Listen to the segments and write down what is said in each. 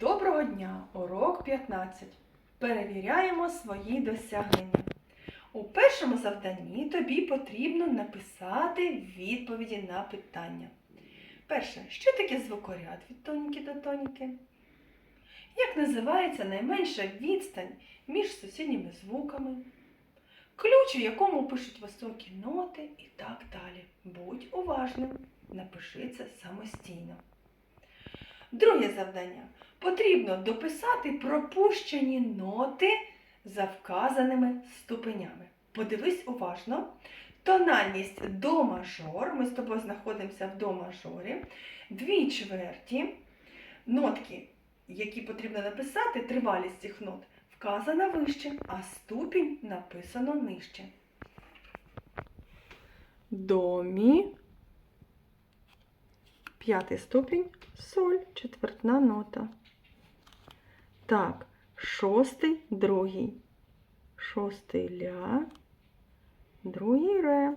Доброго дня! Урок 15. Перевіряємо свої досягнення. У першому завданні тобі потрібно написати відповіді на питання. Перше, що таке звукоряд від тоніки до тоніки? Як називається найменша відстань між сусідніми звуками? Ключ, у якому пишуть високі ноти і так далі. Будь уважним, напиши це самостійно. Друге завдання. Потрібно дописати пропущені ноти за вказаними ступенями. Подивись уважно. Тональність до мажор. Ми з тобою знаходимося в до мажорі. Дві чверті. Нотки, які потрібно написати, тривалість цих нот, вказана вище, а ступінь написано нижче. До, мі, п'ятий ступінь, соль, четвертна нота. Так, шостий, другий. Шостий ля, другий ре.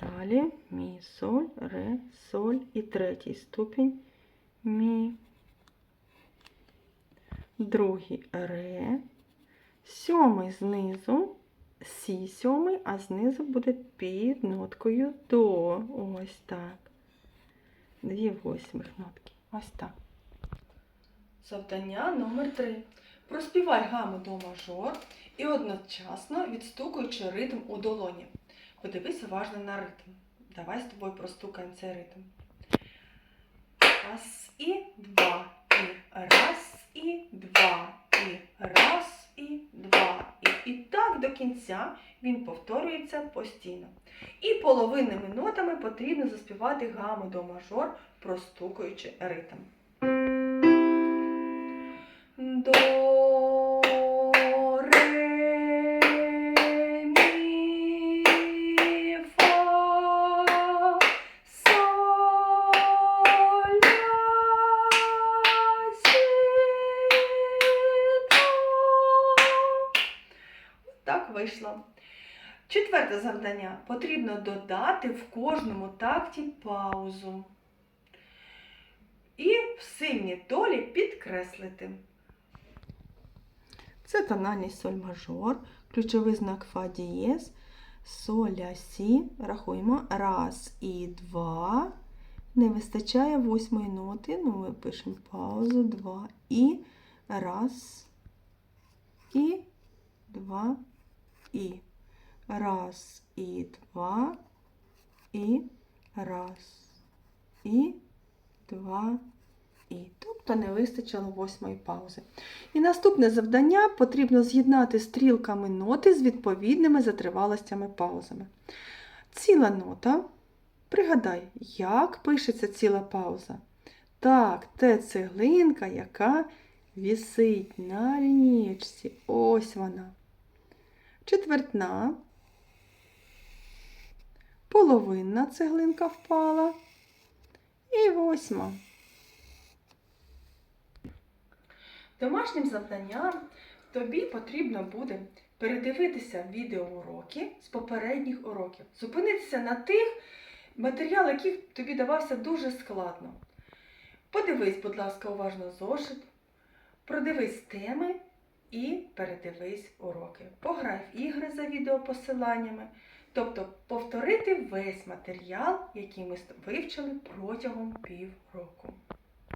Далі мі, соль, ре, соль і третій ступінь мі. Другий ре. Сьомий знизу, сі сьомий, а знизу буде під ноткою до. Ось так. Дві восьмих нотки. Ось так. Завдання номер 3. Проспівай гаму до мажор і одночасно відстукуючи ритм у долоні. Подивись уважно на ритм. Давай з тобою простукаємо цей ритм. Раз і два. І раз і два. І раз і два. І, і так до кінця він повторюється постійно. І половинними нотами потрібно заспівати гаму до мажор, простукуючи ритм. До, Вийшло. Четверте завдання. Потрібно додати в кожному такті паузу. І в синій долі підкреслити. Це тональність соль мажор, ключовий знак фа дієз, соль ля сі. Рахуємо. Раз і два. Не вистачає восьмої ноти. Ну, ми пишемо паузу. Два. І раз. І два. І. Раз і два. І раз. І два. І. Тобто не вистачило восьмої паузи. І наступне завдання потрібно з'єднати стрілками ноти з відповідними затривалостями паузами. Ціла нота. Пригадай, як пишеться ціла пауза. Так, це цеглинка, яка вісить на лінієчці. Ось вона. Четвертна. Половинна цеглинка впала. І восьма. Домашнім завданням тобі потрібно буде передивитися відеоуроки з попередніх уроків, зупинитися на тих матеріалах, який тобі давався дуже складно. Подивись, будь ласка, уважно зошит, продивись теми і передивись уроки. Пограй в ігри за відеопосиланнями, тобто повторити весь матеріал, який ми вивчили протягом півроку.